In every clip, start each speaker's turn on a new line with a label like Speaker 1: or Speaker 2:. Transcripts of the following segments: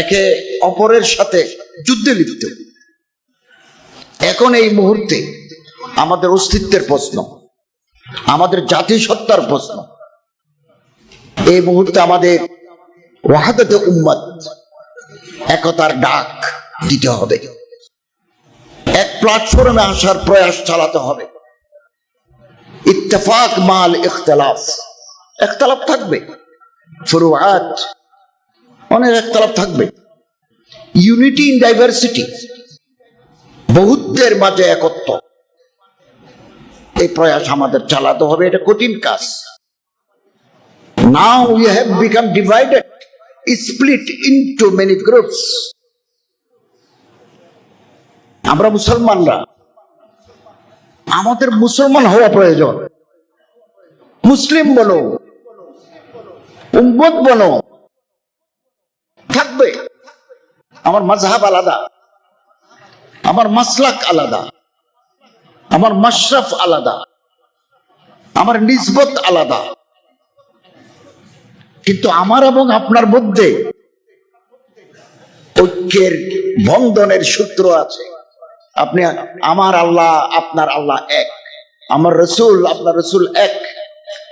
Speaker 1: একে অপরের সাথে যুদ্ধে লিপ্ত। এখন এই মুহূর্তে আমাদের অস্তিত্বের প্রশ্ন, আমাদের জাতিসত্তার প্রশ্ন। এই মুহূর্তে আমাদের ওয়াহাদতে উম্মত, একতার ডাক দিতে হবে। এক প্ল্যাটফর্মে আসার প্রয়াস চালাতে হবে। ইত্তেফাক মাল ইখতলাফ। একতলাপ থাকবে। ফুরুয়াত অনেক একতলাপ থাকবে। ইউনিটি ইন ডাইভার্সিটি বহুত্বের মাঝে একত্ব। এই প্রয়াস আমাদের চালাতে হবে, এটা কঠিন কাজ। Now we have become divided split into many groups আমরা মুসলমানরা। আমাদের মুসলমান হওয়া প্রয়োজন। মুসলিম বলো, উম্মত বলো। থাকবে। আমার মাঝহাব আলাদা। আমার মাসলাক আলাদা। আমার মাশরাফ আলাদা। আমার নিসবত আলাদা। কিন্তু আমার এবং আপনার মধ্যে ঐক্যের বন্ধনের সূত্র আছে। আপনি আমার আল্লাহ, আপনার আল্লাহ এক। আমার রসুল, আপনার রসুল এক।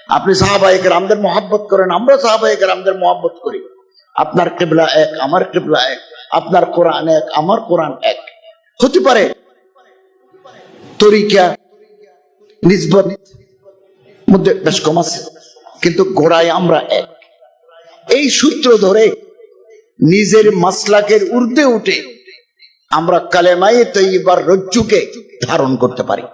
Speaker 1: আপনি সাহাবাহিকের আমাদের মহাব্বত করেন, আমরা সাহাবাহিকের রামদের মহাব্বত করি। আপনার কেবলা এক, আমার কেবলা এক, আপনার কোরআন এক, আমার কোরআন এক। হতে পারে তরিকা নিসবত মধ্যে বেশ কম আছে, কিন্তু গোড়ায় আমরা এক। এই সূত্র ধরে নিজের মাসলাকের ঊর্ধ্বে উঠে আমরা কালেমাই তৈবার রজ্জুকে ধারণ করতে পারি।